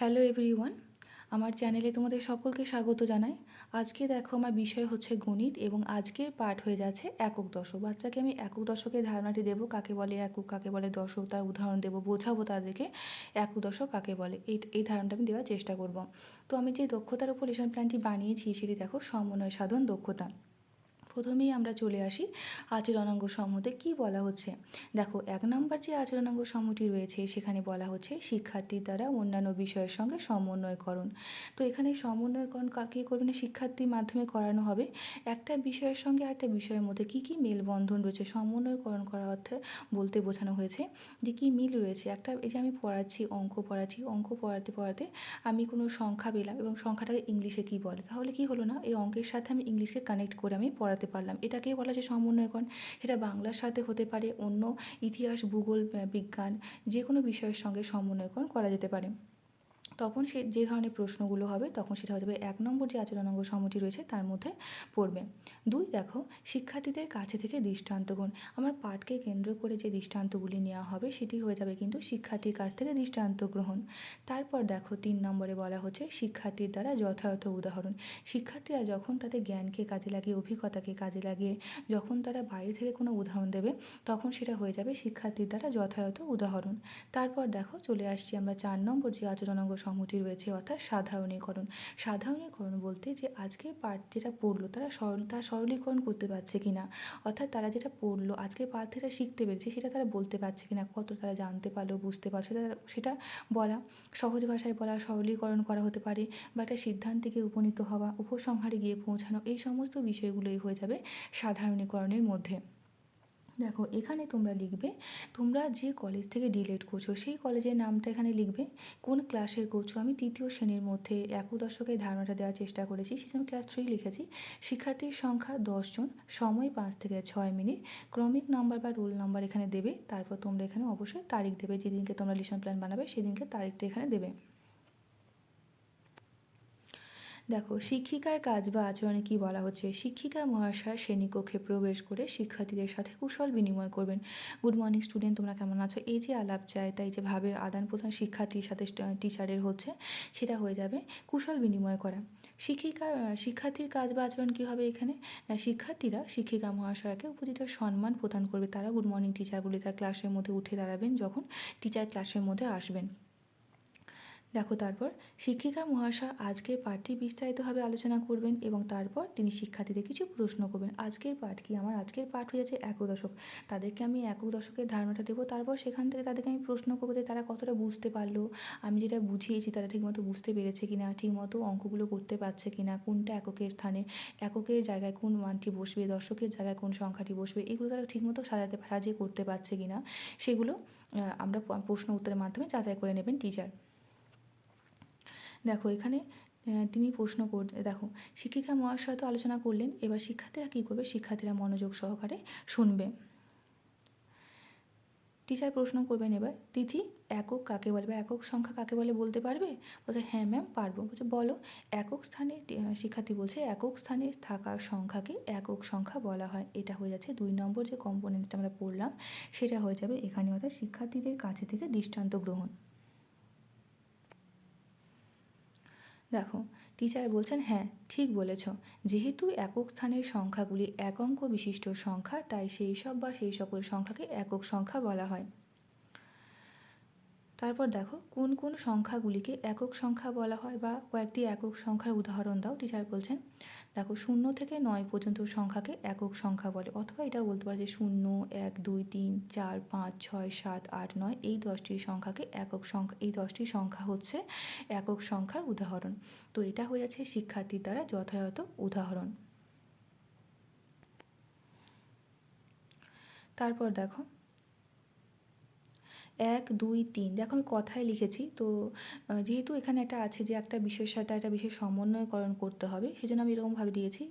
Hello everyone আমার চ্যানেলে তোমাদের সকলকে স্বাগত জানাই। আজকে দেখো আমার বিষয় হচ্ছে গণিত এবং আজকের পাঠ হয়ে যাচ্ছে একক দশক। বাচ্চাকে আমি একক দশকের ধারণাটি দেবো। কাকে বলে একক, কাকে বলে দশক? তার উদাহরণ দেবো, বোঝাবো তাদেরকে একক দশক কাকে বলে। এই এই ধারণাটা আমি দেওয়ার চেষ্টা করব। তো আমি যে দক্ষতার উপর লেসন প্ল্যানটি বানিয়েছি, সেটি দেখো সমন্বয় সাধন দক্ষতা। প্রথমেই আমরা চলে আসি আচরণাঙ্গ সমূহতে কী বলা হচ্ছে? দেখো, এক নম্বর যে আচরণাঙ্গ সমূহটি রয়েছে, সেখানে বলা হচ্ছে শিক্ষার্থীর দ্বারা অন্যান্য বিষয়ের সঙ্গে সমন্বয়করণ। তো এখানে সমন্বয়করণ কাকে করবে না? শিক্ষার্থীর মাধ্যমে করানো হবে। একটা বিষয়ের সঙ্গে একটা বিষয়ের মধ্যে কী কী মেলবন্ধন রয়েছে? সমন্বয়করণ করার অর্থে বলতে বোঝানো হয়েছে যে কী মিল রয়েছে। একটা, এই যে আমি পড়াচ্ছি, অঙ্ক পড়াচ্ছি, অঙ্ক পড়াতে পড়াতে আমি কোনো সংখ্যা পেলাম এবং সংখ্যাটাকে ইংলিশে কী বলে? তাহলে কি হলো না? এই অঙ্কের সাথে আমি ইংলিশকে কানেক্ট করে আমি পড়াতে পারলাম। এটাকেই বলা যায় সমন্বয়করণ সেটা বাংলার সাথে হতে পারে, অন্য ইতিহাস, ভূগোল বিজ্ঞান যে কোনো বিষয়ের সঙ্গে সমন্বয়করণ করা যেতে পারে। তখন সে যে ধরনের প্রশ্নগুলো হবে, তখন সেটা হয়ে যাবে এক নম্বর যে আচরণাঙ্গ সমটি রয়েছে তার মধ্যে পড়বে। দুই, দেখো, শিক্ষার্থীদের কাছে থেকে দৃষ্টান্ত গ্রহণ আমার পাঠকে কেন্দ্র করে যে দৃষ্টান্তগুলি নেওয়া হবে, সেটি হয়ে যাবে কিন্তু শিক্ষার্থীর কাছ থেকে দৃষ্টান্ত গ্রহণ তারপর দেখো, তিন নম্বরে বলা হচ্ছে শিক্ষার্থীর দ্বারা যথাযথ উদাহরণ। শিক্ষার্থীরা যখন তাদের জ্ঞানকে কাজে লাগিয়ে, অভিজ্ঞতাকে কাজে লাগিয়ে যখন তারা বাইরে থেকে কোনো উদাহরণ দেবে, তখন সেটা হয়ে যাবে শিক্ষার্থীর দ্বারা যথাযথ উদাহরণ। তারপর দেখো, চলে আসছি আমরা চার নম্বর যে আচরণাঙ্গ সমূহটি রয়েছে, অর্থাৎ সাধারণীকরণ। সাধারণীকরণ বলতে যে আজকের পাঠ যেটা পড়ল, তারা সরল তার সরলীকরণ করতে পারছে কি না অর্থাৎ তারা যেটা পড়ল, আজকের পাঠ যেটা শিখতে পেরেছে, সেটা তারা বলতে পারছে কি না কত তারা জানতে পারল, বুঝতে পারছে সেটা সেটা বলা, সহজ ভাষায় বলা, সরলীকরণ করা হতে পারে বা একটা সিদ্ধান্তে উপনীত হওয়া, উপসংহারে গিয়ে পৌঁছানো, এই সমস্ত বিষয়গুলোই হয়ে যাবে সাধারণীকরণের মধ্যে। দেখো, এখানে তোমরা লিখবে, তোমরা যে কলেজ থেকে ডিলেট করছ, সেই কলেজের নামটা এখানে লিখবে, কোন ক্লাসের করছ। আমি তৃতীয় শ্রেণির মধ্যে একু দশকের ধারণাটা দেওয়ার চেষ্টা করেছি সেজন্য ক্লাস থ্রি লিখেছি। শিক্ষার্থীর সংখ্যা দশজন সময় পাঁচ থেকে ছয় মিনিট, ক্রমিক নাম্বার বা রোল নাম্বার এখানে দেবে, তারপর তোমরা এখানে অবশ্যই তারিখ দেবে, যেদিনকে তোমরা লিসন প্ল্যান বানাবে, সেদিনকে তারিখটা এখানে দেবে। দেখো, শিক্ষিকার কাজ বা আচরণে কী বলা হচ্ছে? শিক্ষিকা, মহাশয় শ্রেণীকক্ষে প্রবেশ করে শিক্ষার্থীদের সাথে কুশল বিনিময় করবেন। গুড মর্নিং স্টুডেন্ট, তোমরা কেমন আছো? এই যে আলাপ চায় তাই যে ভাবে আদান প্রদান শিক্ষার্থীর সাথে টিচারের হচ্ছে, সেটা হয়ে যাবে কুশল বিনিময় করা। শিক্ষিকার শিক্ষার্থীর কাজ বা আচরণ কী হবে এখানে? না, শিক্ষার্থীরা শিক্ষিকা, মহাশয়কে উপযুক্ত সম্মান প্রদান করবে। তারা গুড মর্নিং টিচার বলে তার ক্লাসের মধ্যে উঠে দাঁড়াবেন, যখন টিচার ক্লাসের মধ্যে আসবেন। দেখো তারপর, শিক্ষিকা মহাশয় আজকের পাঠটি বিস্তারিতভাবে আলোচনা করবেন এবং তারপর তিনি শিক্ষার্থীদের কিছু প্রশ্ন করবেন। আজকের পাঠ কি? আমার আজকের পাঠ হয়ে যাচ্ছে একক দশক তাদেরকে আমি একক দশকের ধারণাটা দেবো। তারপর সেখান থেকে তাদেরকে আমি প্রশ্ন করব যে তারা কতটা বুঝতে পারল? আমি যেটা বুঝিয়েছি তারা ঠিকমতো বুঝতে পেরেছে কি না ঠিকমতো অঙ্কগুলো করতে পারছে কি না কোনটা এককের স্থানে, এককের জায়গায় কোন মানটি বসবে? দশকের জায়গায় কোন সংখ্যাটি বসবে? এগুলো তারা ঠিকমতো সাজাতে, সাজিয়ে করতে পারছে কি না সেগুলো আমরা প্রশ্ন উত্তরের মাধ্যমে যাচাই করে নেবেন টিচার। দেখো, এখানে তিনি প্রশ্ন কর, দেখো, শিক্ষিকা মহাশয় তো আলোচনা করলেন, এবার শিক্ষার্থীরা কী করবে? শিক্ষার্থীরা মনোযোগ সহকারে শুনবে। টিচার প্রশ্ন করবেন এবার, তিথি একক কাকে বলে বা একক সংখ্যা কাকে বলে বলতে পারবে? বলছে হ্যাঁ ম্যাম, পারব। বলছে, বলো, একক স্থানে শিক্ষার্থী বলছে, একক স্থানে থাকা সংখ্যাকে একক সংখ্যা বলা হয়। এটা হয়ে যাচ্ছে দুই নম্বর যে কম্পোনেন্টটা আমরা পড়লাম, সেটা হয়ে যাবে এখানে অর্থাৎ শিক্ষার্থীদের কাছে থেকে দৃষ্টান্ত গ্রহণ। দেখো টিচার বলছেন হ্যাঁ ঠিক বলেছ। যেহেতু একক স্থানের সংখ্যাগুলি এক অঙ্ক বিশিষ্ট সংখ্যা, তাই সেই সব বা সেই সকল সংখ্যাকে একক সংখ্যা বলা হয়। তারপর দেখো, কোন কোন সংখ্যাগুলিকে একক সংখ্যা বলা হয় বা কয়েকটি একক সংখ্যার উদাহরণ দাও। টিচার বলছেন, দেখো, শূন্য থেকে নয় পর্যন্ত সংখ্যাকে একক সংখ্যা বলে। অথবা এটাও বলতে পারে যে শূন্য, এক, দুই, তিন, চার, পাঁচ, ছয়, সাত, আট, নয়, এই দশটি সংখ্যাকে একক সংখ্যা, এই দশটি সংখ্যা হচ্ছে একক সংখ্যার উদাহরণ। তো এটা হয়ে আছে শিক্ষার্থীর দ্বারা যথাযথ উদাহরণ। তারপর দেখো এক, দুই, তিন। দেখো আমি কথায় লিখেছি, তো যেহেতু এখানে একটা আছে যে একটা বিষয়ের সাথে একটা বিশেষ সমন্বয়করণ করতে হবে, সেজন্য আমি এরকমভাবে দিয়েছি।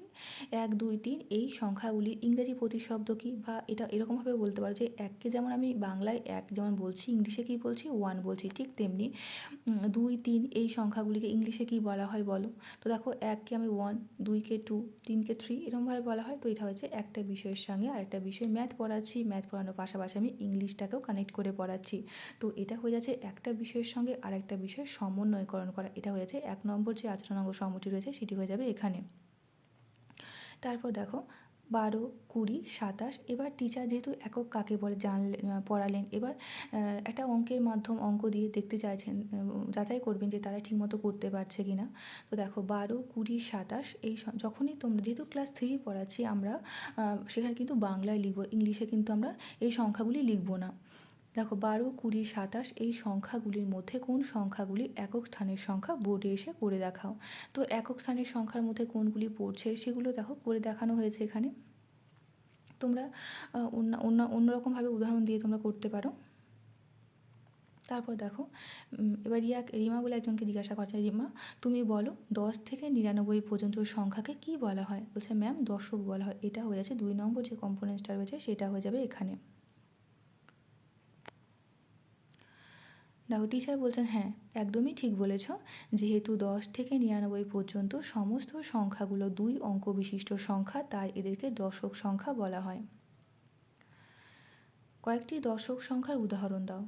এক, দুই, তিন, এই সংখ্যাগুলির ইংরেজি প্রতিশব্দ কী বা এটা এরকমভাবে বলতে পারো যে এককে যেমন আমি বাংলায় এক যেমন বলছি, ইংলিশে কী বলছি, ওয়ান বলছি, ঠিক তেমনি দুই, তিন, এই সংখ্যাগুলিকে ইংলিশে কী বলা হয় বলো? তো দেখো এককে আমি ওয়ান, দুইকে টু, তিনকে থ্রি এরকমভাবে বলা হয়, তো এটা হচ্ছে একটা বিষয়ের সঙ্গে আরেকটা বিষয় ম্যাথ পড়াচ্ছি, ম্যাথ পড়ানোর পাশাপাশি আমি ইংলিশটাকেও কানেক্ট করে পড়াচ্ছি। তো এটা হয়ে যাচ্ছে একটা বিষয়ের সঙ্গে আরেকটা বিষয়ের সমন্বয়করণ করা। এটা হয়ে যাচ্ছে এক নম্বর যে আচরণাঙ্গ সমটি রয়েছে সেটি হয়ে যাবে এখানে। তারপর দেখো, বারো, কুড়ি, সাতাশ, এবার টিচার যেহেতু একক কাকে বলে জানলেন পড়ালেন, এবার একটা অঙ্কের মাধ্যম অঙ্ক দিয়ে দেখতে চাইছেন যাচাই করবেন যে তারা ঠিকমতো করতে পারছে কি না তো দেখো, বারো, কুড়ি, সাতাশ, এই যখনই তোমরা, যেহেতু ক্লাস থ্রি পড়াচ্ছি আমরা সেখানে কিন্তু বাংলায় লিখব, ইংলিশে কিন্তু আমরা এই সংখ্যাগুলি লিখব না। দেখো বারো, কুড়ি, সাতাশ এই সংখ্যাগুলির মধ্যে কোন সংখ্যাগুলি একক স্থানের সংখ্যা বোর্ডে এসে করে দেখাও। তো একক স্থানের সংখ্যার মধ্যে কোনগুলি পড়ছে সেগুলো দেখো করে দেখানো হয়েছে এখানে। তোমরা অন্য অন্য, অন্যরকমভাবে উদাহরণ দিয়ে তোমরা করতে পারো। তারপর দেখো এবার রিয়া রিমা বলে একজনকে জিজ্ঞাসা করছে রিমা, তুমি বলো দশ থেকে নিরানব্বই পর্যন্ত সংখ্যাকে কি বলা হয়? বলছে, ম্যাম, দশক বলা হয়। এটা হয়ে যাচ্ছে দুই নম্বর যে কম্পোনেন্সটা রয়েছে সেটা হয়ে যাবে এখানে। দেখো টিচার বলছেন হ্যাঁ একদমই ঠিক বলেছ। যেহেতু দশ থেকে নিরানব্বই পর্যন্ত সমস্ত সংখ্যাগুলো দুই অঙ্ক বিশিষ্ট সংখ্যা, তাই এদেরকে দশক সংখ্যা বলা হয়। কয়েকটি দশক সংখ্যার উদাহরণ দাও।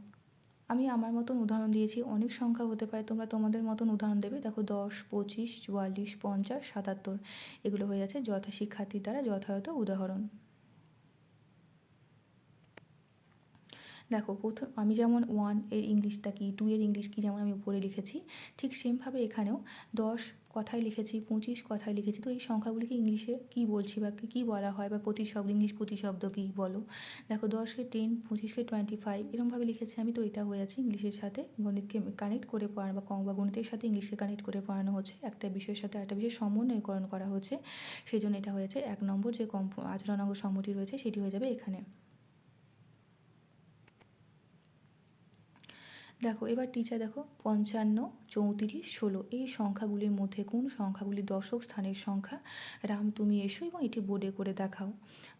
আমি আমার মতন উদাহরণ দিয়েছি, অনেক সংখ্যা হতে পারে, তোমরা তোমাদের মতন উদাহরণ দেবে। দেখো, দশ, পঁচিশ, চুয়াল্লিশ, পঞ্চাশ, সাতাত্তর, এগুলো হয়ে যাচ্ছে যথা শিক্ষার্থীর দ্বারা যথাযথ উদাহরণ। দেখো, প্রথম, আমি যেমন ওয়ানের ইংলিশটা কি টু এর ইংলিশ কি যেমন আমি উপরে লিখেছি, ঠিক সেমভাবে এখানেও দশ কথায় লিখেছি, পঁচিশ কথায় লিখেছি, তো এই সংখ্যাগুলিকে ইংলিশে কী বলছি বা কী বলা হয় বা প্রতিশব্দ ইংলিশ প্রতিশব্দ কী বলো? দেখো দশকে টেন পঁচিশকে টোয়েন্টি ফাইভ এরকমভাবে লিখেছি আমি, তো এটা হয়ে আছে ইংলিশের সাথে, গণিতকে কানেক্ট করে পড়ানো বা কম বা গণিতের সাথে ইংলিশকে কানেক্ট করে পড়ানো হচ্ছে, একটা বিষয়ের সাথে একটা বিষয়ের সমন্বয়করণ করা হচ্ছে সেই জন্য এটা হয়েছে এক নম্বর যে কম্প, আচরণাঙ্গ সম্মতি রয়েছে, সেটি হয়ে যাবে এখানে। দেখো, এবার টিচার দেখো, পঞ্চান্ন, চৌত্রিশ, ষোলো, এই সংখ্যাগুলির মধ্যে কোন সংখ্যাগুলি দশক স্থানের সংখ্যা? রাম, তুমি এসো এবং এটি বোর্ডে করে দেখাও।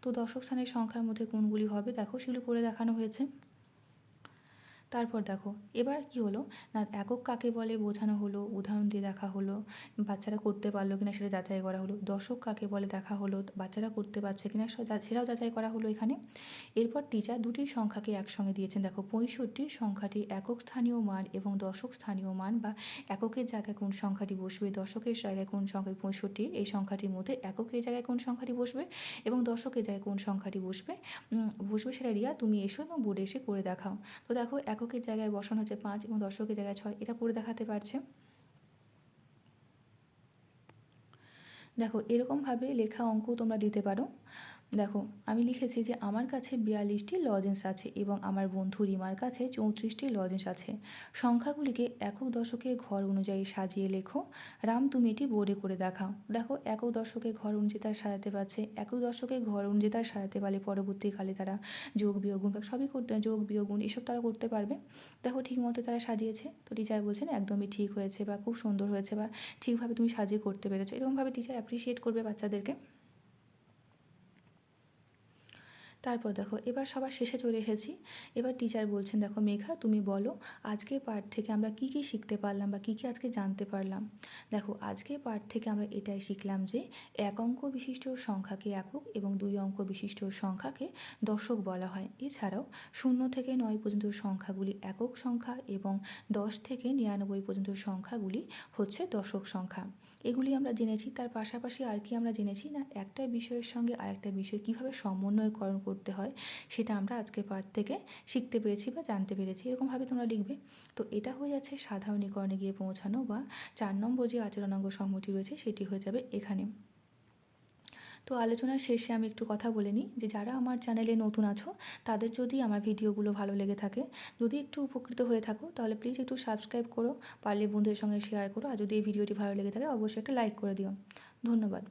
তো দশক স্থানের সংখ্যার মধ্যে কোনগুলি হবে? দেখো, সেগুলো করে দেখানো হয়েছে। তারপর দেখো, এবার কি হলো? না, একক কাকে বলে বোঝানো হলো, উদাহরণ দিয়ে দেখা হলো, বাচ্চারা করতে পারল কিনা সেটা যাচাই করা হলো দশক কাকে বলে দেখা হলো, বাচ্চারা করতে পারছে কিনা সেটাও যাচাই করা হলো এখানে। এরপর টিচার দুটি সংখ্যাকে একসঙ্গে দিয়েছেন, দেখো, পঁয়ষট্টি সংখ্যাটি একক স্থানীয় মান এবং দশক স্থানীয় মান, বা এককের জায়গায় কোন সংখ্যাটি বসবে দশকের জায়গায় কোন সংখ্যা পঁয়ষট্টি, এই সংখ্যাটির মধ্যে এককের জায়গায় কোন সংখ্যাটি বসবে এবং দশকের জায়গায় কোন সংখ্যাটি বসবে বসবে সেটা রিয়া, তুমি এসো এবং বোর্ডে এসে করে দেখাও। তো দেখো এক এককের জায়গায় বসানো হচ্ছে পাঁচ এবং দর্শকের জায়গায় ছয়। এটা করে দেখাতে পারছে। দেখো, এরকমভাবে লেখা অঙ্ক তোমরা দিতে পারো। দেখো, আমি লিখেছি যে আমার কাছে বিয়াল্লিশটি লজেন্স আছে এবং আমার বন্ধু রিমার কাছে চৌত্রিশটি লজেন্স আছে। সংখ্যাগুলিকে একক দশকের ঘর অনুযায়ী সাজিয়ে লেখো। রাম, তুমি এটি বোর্ডে করে দেখাও। দেখো, একক দশকে ঘর অনুযায়ী তারা সাজাতে পারছে, একক দশকে ঘর অনুযায়ী তারা সাজাতে পারলে পরবর্তীকালে তারা যোগ বিয়োগুণ সবই করতে, যোগ বিয়োগুণ এসব তারা করতে পারবে। দেখো ঠিক মতো তারা সাজিয়েছে। তো টিচার বলছেন, একদমই ঠিক হয়েছে বা খুব সুন্দর হয়েছে বা ঠিকভাবে তুমি সাজিয়ে করতে পেরেছ। এরকমভাবে টিচার অ্যাপ্রিসিয়েট করবে বাচ্চাদেরকে। তারপর দেখো, এবার সবার শেষে চলে এসেছি। এবার টিচার বলছেন, দেখো মেঘা, তুমি বলো, আজকের পাঠ থেকে আমরা কি কি শিখতে পারলাম বা কী কী আজকে জানতে পারলাম? দেখো, আজকের পাঠ থেকে আমরা এটাই শিখলাম যে, এক অঙ্ক বিশিষ্ট সংখ্যাকে একক এবং দুই অঙ্ক বিশিষ্ট সংখ্যাকে দশক বলা হয়। এছাড়াও, শূন্য থেকে নয় পর্যন্ত সংখ্যাগুলি একক সংখ্যা এবং দশ থেকে নিরানব্বই পর্যন্ত সংখ্যাগুলি হচ্ছে দশক সংখ্যা। এগুলি আমরা জেনেছি, তার পাশাপাশি আর কি আমরা জেনেছি না? একটা বিষয়ের সঙ্গে আরেকটা বিষয় কীভাবে সমন্বয়করণ করতে হয়, সেটা আমরা আজকে পাঠ থেকে শিখতে পেরেছি বা জানতে পেরেছি। এরকমভাবে তোমরা লিখবে। তো এটা হয়ে যাচ্ছে সাধারণীকরণে গিয়ে পৌঁছানো বা চার নম্বর যে আচরণাঙ্গ সংহতি রয়েছে, সেটি হয়ে যাবে এখানে। তো আলোচনার শেষে আমি একটু কথা বলে নিই যে যারা আমার চ্যানেলে নতুন আছো, তাদের যদি আমার ভিডিওগুলো ভালো লেগে থাকে, যদি একটু উপকৃত হয়ে থাকো, তাহলে প্লিজ একটু সাবস্ক্রাইব করো, পারলে বন্ধুদের সঙ্গে শেয়ার করো, আর যদি এই ভিডিওটি ভালো লেগে থাকে, অবশ্যই একটা লাইক করে দিও। ধন্যবাদ।